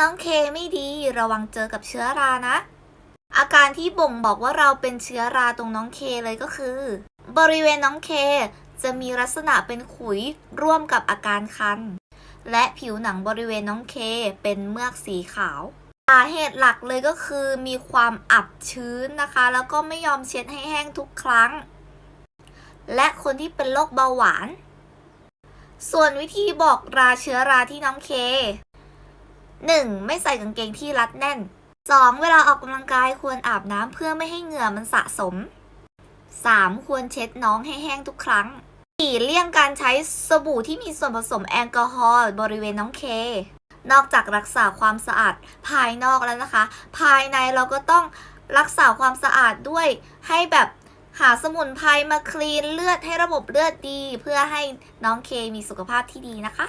น้องเคไม่ดีระวังเจอกับเชื้อรานะ อาการที่บ่งบอกว่าเราเป็นเชื้อราตรงน้องเคเลยก็คือ บริเวณน้องเคจะมีลักษณะเป็นขุยร่วมกับอาการคัน และผิวหนังบริเวณน้องเคเป็นเมือกสีขาวสาเหตุหลักเลยก็คือมีความอับชื้นนะคะ แล้วก็ไม่ยอมเช็ดให้แห้งทุกครั้ง และคนที่เป็นโรคเบาหวาน ส่วนวิธีบอกราเชื้อราที่น้องเค 1. ไม่ใส่กางเกงที่รัดแน่น 2. เวลาออกกำลังกายควรอาบน้ำเพื่อไม่ให้เหงื่อมันสะสม 3. ควรเช็ดน้องให้แห้งทุกครั้ง 4. เลี่ยงการใช้สบู่ที่มีส่วนผสมแอลกอฮอล์บริเวณน้องเคนอกจากรักษาความสะอาดภายนอกแล้วนะคะ ภายในเราก็ต้องรักษาความสะอาดด้วย ให้แบบหาสมุนไพรมาคลีนเลือดให้ระบบเลือดดี เพื่อให้น้องเคมีสุขภาพที่ดีนะคะ